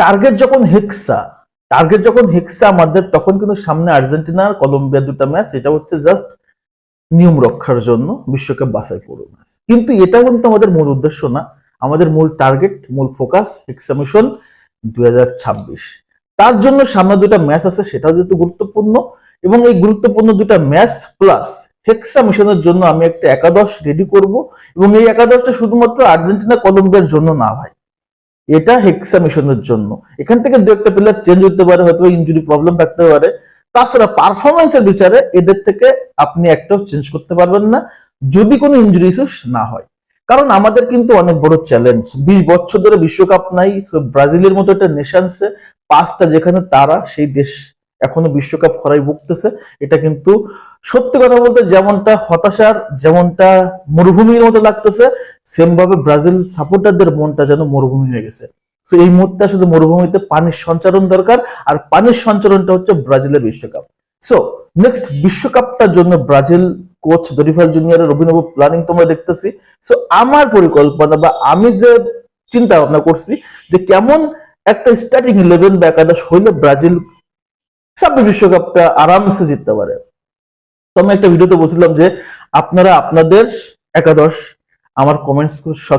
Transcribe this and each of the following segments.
Target যখন হেক্সা target যখন হেক্সা আমাদের, তখন কিন্তু সামনে আর্জেন্টিনা আর কলম্বিয়া দুটা ম্যাচ এটা হচ্ছে জাস্ট নিয়ম রক্ষার জন্য বিশ্বকাপ বাছাই করো ম্যাচ কিন্তু এটা কিন্তু আমাদের মূল উদ্দেশ্য না, আমাদের মূল টার্গেট মূল ফোকাস হেক্সা মিশন দুই হাজার ছাব্বিশ। তার জন্য সামনে দুটা ম্যাচ আছে সেটাও যেহেতু গুরুত্বপূর্ণ, এবং এই গুরুত্বপূর্ণ দুটা ম্যাচ প্লাস হেক্সা মিশনের জন্য আমি একটা একাদশ রেডি করব, এবং এই একাদশটা শুধুমাত্র আর্জেন্টিনা কলম্বিয়ার জন্য না ভাই। এটা হেক্সা মিশনের জন্য। এখান থেকে দু একটা প্লেয়ার চেঞ্জ হতে পারে, হয়তো ইঞ্জুরি প্রবলেম থাকতে পারে। তাছাড়া পারফরমেন্সের বিচারে এদের থেকে আপনি একটাও চেঞ্জ করতে পারবেন না, যদি কোনো ইঞ্জুরি ইস্যুস না হয়। কারণ আমাদের কিন্তু অনেক বড় চ্যালেঞ্জ বিশ বছর ধরে বিশ্বকাপ নাই ব্রাজিলের মতো একটা নেশনসে পাঁচটা যেখানে তারা সেই দেশ এখনও বিশ্বকাপ খরাই ভুগতেছে। এটা কিন্তু সত্যি কথা বলতে যেমনটা হতাশার, যেমনটা মরুভূমির মতো লাগতেছে সেম ভাবে ব্রাজিল সাপোর্টারদের মনটা যেন মরুভূমি হয়ে গেছে। তো এই মুহূর্তে আসলে মরুভূমিতে পানির সঞ্চারণ দরকার, আর পানির সঞ্চারণটা হচ্ছে ব্রাজিলের বিশ্বকাপ। সো নেক্সট বিশ্বকাপটার জন্য ব্রাজিল কোচ দরিফাল জুনিয়রের অভিনব প্ল্যানিং তোমরা দেখতেছি। সো আমার পরিকল্পনা বা আমি যে চিন্তা ভাবনা করছি যে কেমন একটা স্টার্টিং ইলেভেন বা একাদশ হইলে ব্রাজিল সামনে বিশ্বকাপটা আরামসে জিততে পারে। তো আমি একটা ভিডিওতে বলছিলাম যে, আপনারা আপনাদের একাদশ আমার কমেন্টস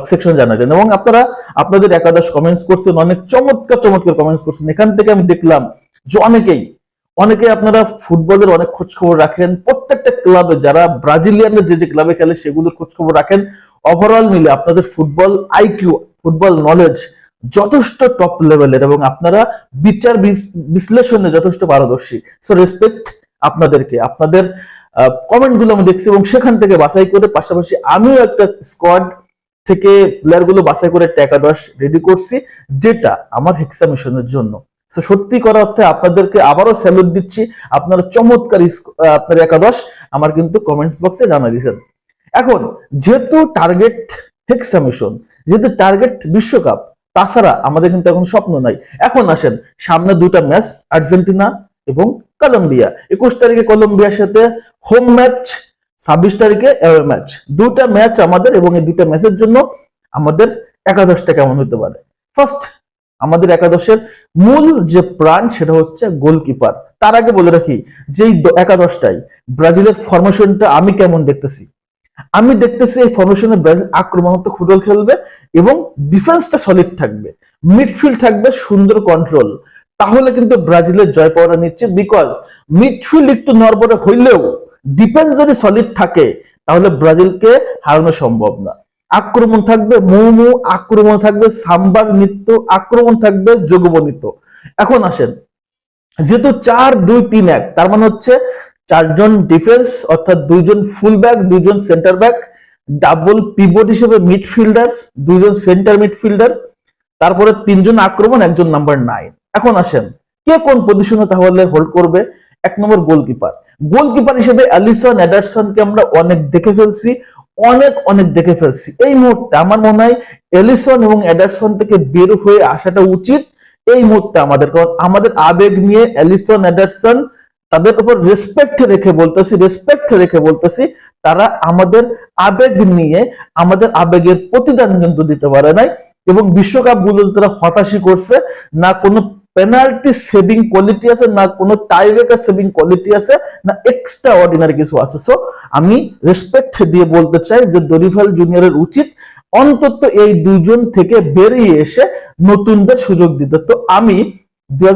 সেকশন জানা দেন এবং আপনারা আপনাদের একাদশ কমেন্টস করছেন, অনেক চমৎকার চমৎকার কমেন্টস করছেন। এখান থেকে আমি দেখলাম যে অনেকেই অনেকে আপনারা ফুটবলের অনেক খোঁজ খবর রাখেন। প্রত্যেকটা ক্লাবে যারা ব্রাজিলিয়ানের যে যে ক্লাবে খেলে সেগুলোর খোঁজ খবর রাখেন। ওভারঅল মিলে আপনাদের ফুটবল আইকিউ ফুটবল নলেজ যথেষ্ট টপ লেভেলের এবং আপনারা বিচার বিশ্লেষণে যথেষ্ট পারদর্শী। সো রেসপেক্ট আপনাদেরকে। আপনাদের কমেন্টগুলো আমি দেখছি এবং সেখান থেকে বাছাই করে পাশাপাশি আমিও একটা স্কোয়াড থেকে প্লেয়ারগুলো বাছাই করে একটা একাদশ রেডি করছি, যেটা আমার হেক্সা মিশনের জন্য সত্যি করা অর্থে আপনাদেরকে আবারও স্যালুট দিচ্ছি। আপনারা চমৎকার আপনার একাদশ আমার কিন্তু কমেন্টস বক্সে জানাই দিয়েছেন। এখন, যেহেতু টার্গেট হেক্সা মিশন যেহেতু টার্গেট বিশ্বকাপ তাছাড়া আমাদের কিন্তু এখন স্বপ্ন নাই। এখন আসেন, সামনে দুটা ম্যাচ আর্জেন্টিনা এবং কলম্বিয়া। একুশ তারিখে কলম্বিয়ার সাথে হোম ম্যাচ ছাব্বিশ তারিখে ম্যাচ দুটা ম্যাচ আমাদের এবং এই দুটা ম্যাচের জন্য আমাদের একাদশটা কেমন হতে পারে? ফার্স্ট আমাদের একাদশের মূল যে প্রাণ সেটা হচ্ছে গোলকিপার তার আগে বলে রাখি যে একাদশটাই ব্রাজিলের ফরমেশনটা আমি কেমন দেখতেছি আমি দেখতেছি এই ফরমেশনে ব্রাজিল আক্রমণাত্মক ফুটবল খেলবে এবং ডিফেন্সটা সলিড থাকবে মিডফিল্ড থাকবে সুন্দর কন্ট্রোল তাহলে কিন্তু ব্রাজিলের জয় পাওয়াটা নিশ্চিত বিকজ মিডফিল্ড একটু নড়বড়ে হইলেও ডিফেন্স যদি সলিড থাকে, তাহলে ব্রাজিলকে হারানো সম্ভব না। আক্রমণ থাকবে মৌমু, আক্রমণ থাকবে সাম্বার নৃত্য, আক্রমণ থাকবে যোগবনিত এখন আসেন, যেহেতু চার দুই তিন এক, তার মানে হচ্ছে চারজন ডিফেন্স অর্থাৎ দুইজন ফুল ব্যাক দুইজন সেন্টার ব্যাক ডাবল পিভট হিসেবে মিডফিল্ডার দুইজন সেন্টার মিডফিল্ডার তারপরে তিনজন আক্রমণ, একজন নাম্বার নাইন এখন আসেন, কে কোন পজিশনে তাহলে হোল্ড করবে? এক নম্বর গোলকিপার গোলকিপার হিসেবে অ্যালিসন অ্যাডারসনকে আমরা অনেক দেখে ফেলছি, অনেক অনেক দেখে ফেলছি। এই মুহূর্তে আমার মনে হয় এলিসন এবং অ্যাডারসন থেকে বের হয়ে আসাটা উচিত। এই মুহূর্তে আমাদের, কারণ আমাদের আবেগ নিয়ে অ্যালিসন অ্যাডারসন তাদের উপর রেসপেক্ট রেখে বলতেছি রেসপেক্ট রেখে বলতেছি, তারা আমাদের আবেগ নিয়ে, আমাদের আবেগের প্রতিদান কিন্তু দিতে পারে নাই এবং বিশ্বকাপগুলো তারা হতাশি করছে। না কোনো পেনাল্টি সেভিং কোয়ালিটি আছে, না কোনো টাইব্রেকার সেভিং কোয়ালিটি আছে, না এক্সট্রা অর্ডিনারি কিছু আছে। সো আমি রেসপেক্ট দিয়ে বলতে চাই যে দরিফাল জুনিয়রের উচিত অন্তত এই দুজন থেকে বেরিয়ে এসে নতুনদের সুযোগ দিতে। তো আমি দুই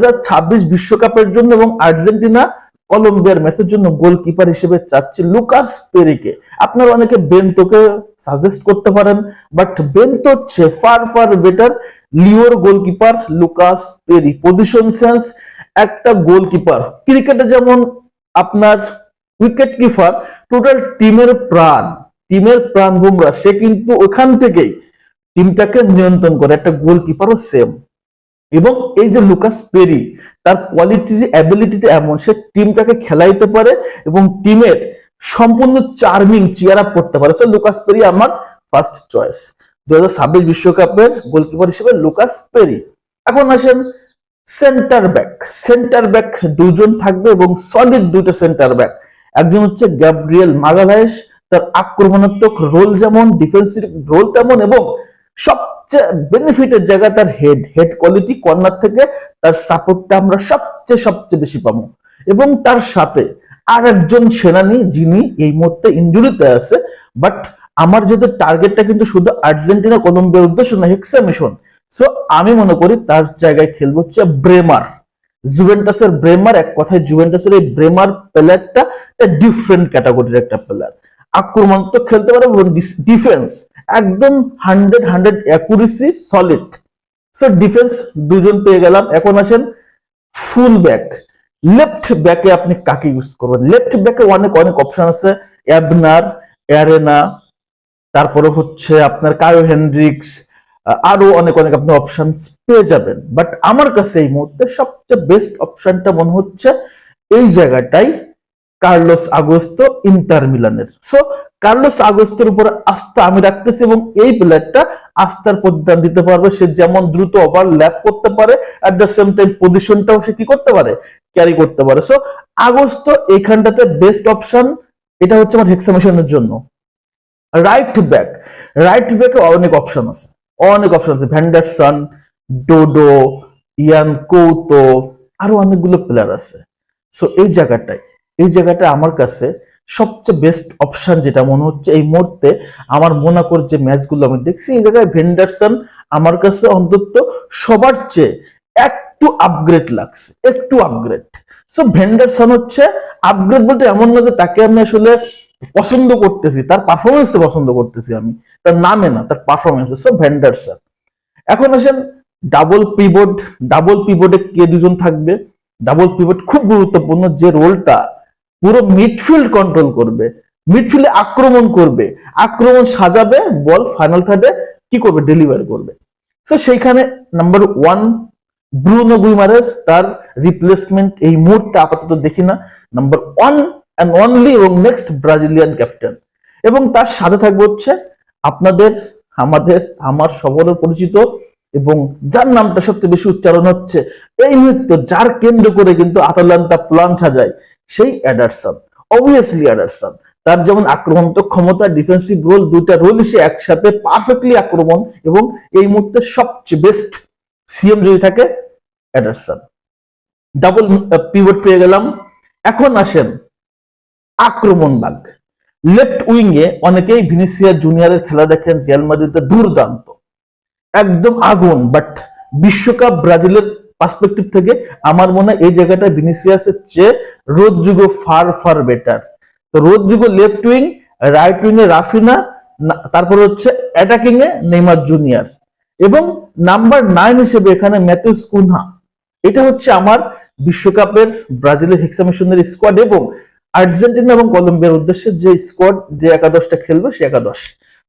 বিশ্বকাপের জন্য এবং আর্জেন্টিনা কলম্বিয়ার ম্যাচের জন্য গোলকিপার হিসেবে চাচ্ছি লুকাস পেরিকে। আপনারা অনেকে বেন্টোকে সাজেস্ট করতে পারেন বাট বেন্টো হচ্ছে ফার ফার বেটার লিওর goalkeeper Lucas Perri. Position sense একটা গোলকিপার। ক্রিকেটে যেমন আপনার উইকেট কিপার টোটাল টিমের প্রাণ টিমের প্রাণ বুমরা, সে কিন্তু ওখান থেকেই টিমটাকে নিয়ন্ত্রণ করে। একটা গোলকিপারও সেম এবং এই যে লুকাস পেরি, তার কোয়ালিটি অ্যাবিলিটিতে এমন, সে টিমটাকে খেলাইতে পারে এবং টিমের সম্পূর্ণ চার্মিং চেয়ার আপ করতে পারে। সো লুকাস পেরি আমার ফার্স্ট চয়েস দু হাজার বিশ্বকাপের গোলকিপার হিসেবে লুকাস পেরি। এখন আসেন সেন্টার ব্যাক সেন্টার ব্যাক দুজন থাকবে এবং সলিড দুটো সেন্টার ব্যাক একজন হচ্ছে গ্যাব্রিয়েল মাগালাইস তার আক্রমণাত্মক রোল যেমন ডিফেন্সিভ রোল তেমন এবং সবচেয়ে বেনিফিটের জায়গা তার হেড হেড কোয়ালিটি কর্নার থেকে তার সাপোর্টটা আমরা সবচেয়ে সবচেয়ে বেশি পাবো। এবং তার সাথে আর একজন সেনানী যিনি এই মুহূর্তে ইঞ্জুরিতে আছে বাট আমার যেহেতু টার্গেটটা কিন্তু শুধু আর্জেন্টিনা, কলম্বিয়ার উদ্দেশ্য না হেক্সা মিশন সো আমি মনে করি তার জায়গায় খেলব হচ্ছে ব্রেমার জুভেন্টাসের ব্রেমার এক কথায় জুভেন্টাসের এই ব্রেমার প্লেয়ারটা ডিফারেন্ট ক্যাটাগরির একটা প্লেয়ার আক্রমণ তো খেলতে পারে ডিফেন্স একদম hundred hundred accuracy solid so defence দুজন পেয়ে গেলাম। এখন আসেন ফুল ব্যাক লেফট ব্যাকে আপনি কাকে ইউজ করবেন? লেফট ব্যাকে অনেক অনেক অপশন আছে। অ্যাবনার অ্যারেনা তারপরে হচ্ছে আপনার কায়ো হেনড্রিক্স আরও অনেক অনেক আপনি অপশন পেয়ে যাবেন। বাট আমার কাছে এই মুহূর্তে সবচেয়ে বেস্ট অপশনটা মনে হচ্ছে এই জায়গাটাই কার্লোস আগস্তো, ইন্টার মিলানের। সো কার্লোস আগস্তের উপর আস্থা আমি রাখতেছি এবং এই প্লেয়ারটা আস্থার প্রদান দিতে পারবে। সে যেমন দ্রুত ওভারল্যাপ করতে পারে অ্যাট দ্য সেম টাইম পজিশনটাও সে কি করতে পারে? ক্যারি করতে পারে। সো আগস্ত এইখানটাতে বেস্ট অপশন এটা হচ্ছে আমার হেক্সামেশনের জন্য। রাইট ব্যাক রাইট ব্যাকে অনেক অপশন আছে। অনেক অপশন আছে। ভ্যান্ডারসন ডোডো ইয়ান কৌতো আরও অনেকগুলো প্লেয়ার আছে। সো এই জায়গাটায় এই জায়গাটা আমার কাছে সবচেয়ে বেস্ট অপশন যেটা মনে হচ্ছে এই মুহূর্তে আমার মোনাকোর যে ম্যাচগুলো আমি দেখছি, এই জায়গায় ভেন্ডারসন আমার কাছে অন্তত সবার চেয়ে একটু আপগ্রেড লাগছে, একটু আপগ্রেড সো ভেন্ডারসন হচ্ছে আপগ্রেড বলতে এমন না যে তাকে আমি আসলে পছন্দ করতেছি, তার পারফরমেন্সে পছন্দ করতেছি আমি, তার নামে না, তার পারফরমেন্সে সো ভেন্ডারসন এখন আসেন ডাবল পিবোর্ড ডাবল পিবোর্ডে কে দুজন থাকবে? ডাবল পিভট খুব গুরুত্বপূর্ণ যে রোলটা পুরো মিডফিল্ড কন্ট্রোল করবে। মিডফিল্ডে আক্রমণ করবে। আক্রমণ সাজাবে, বল ফাইনাল থার্ডে কি করবে? ডেলিভার করবে। সো সেইখানে নাম্বার ওয়ান ব্রুনো গুইমারেস তার রিপ্লেসমেন্ট এই মুহূর্তে আপাতত দেখি না। নাম্বার ওয়ান অ্যান্ড অনলি এবং নেক্সট ব্রাজিলিয়ান ক্যাপ্টেন এবং তার সাথে থাকবে হচ্ছে আপনাদের, আমাদের, আমার সবরের পরিচিত এবং যার নামটা সবচেয়ে বেশি উচ্চারণ হচ্ছে, এই মুহূর্তে যার কেন্দ্র করে কিন্তু আতালান্তা প্লান সাজায়। সেই অ্যাডারসন অবভিয়াসলি অ্যাডারসন। তার যেমন আক্রমণ তো ক্ষমতা ডিফেন্সিভ রোল দুইটা রোল সে একসাথে পারফেক্টলি আক্রমণ এবং এই মুহূর্তে সবচেয়ে বেস্ট সিএম যদি থাকে, অ্যাডারসন। ডাবল পিভট পেয়ে গেলাম। এখন আসেন আক্রমণ বাগ লেফট উইং এ অনেকেই ভিনিসিয়া জুনিয়রের খেলা দেখেন, রিয়াল মাদ্রিদে দুর্দান্ত। একদম আগুন বাট বিশ্বকাপ ব্রাজিলের পার্সপেক্টিভ থেকে আমার মনে হয় এই জায়গাটা ভিনিসিয়াসের চেয়ে রোদ্রিগো ফার ফার বেটার তো Rodrigo left wing right wing এ রাফিনা তারপর হচ্ছে অ্যাটাকিং এ নেইমার জুনিয়র এবং নাম্বার নাইন হিসেবে এখানে ম্যাথিউস কুনহা। এটা হচ্ছে আমার বিশ্বকাপের ব্রাজিলের হেক্সামিশনের স্কোয়াড এবং আর্জেন্টিনা এবং কলম্বিয়ার উদ্দেশ্যে যে স্কোয়াড যে একাদশটা খেলবে সে একাদশ।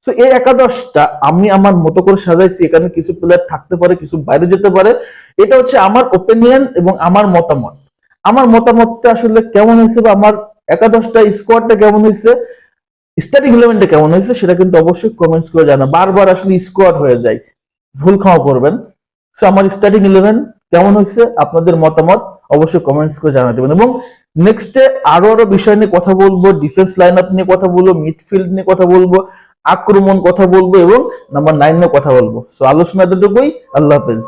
তো এই একাদশটা আমি আমার মতো করে সাজাইছি, এখানে কিছু প্লেয়ার থাকতে পারে, কিছু বাইরে যেতে পারে। এটা হচ্ছে আমার ওপিনিয়ন এবং আমার মতামত। আমার মতামতটা আসলে কেমন হয়েছে বা আমার একাদশটা স্কোয়াডটা কেমন হয়েছে স্টার্টিং ইলেভেনটা কেমন হয়েছে, সেটা কিন্তু অবশ্যই কমেন্টস করে জানা বারবার আসলে স্কোয়াড হয়ে যায়, ভুল ক্ষমা করবেন। সো আমার স্টার্টিং ইলেভেন কেমন হয়েছে, আপনাদের মতামত অবশ্যই কমেন্টস করে জানা দেবেন এবং নেক্সটে আরও আরও বিষয় নিয়ে কথা বলব ডিফেন্স লাইন আপ নিয়ে কথা বলব মিডফিল্ড নিয়ে কথা বলব। আক্রমণ কথা বলব এবং নাম্বার নাইন কথা বলব। সো আলোচনা দুটুকুই আল্লাহ হাফেজ।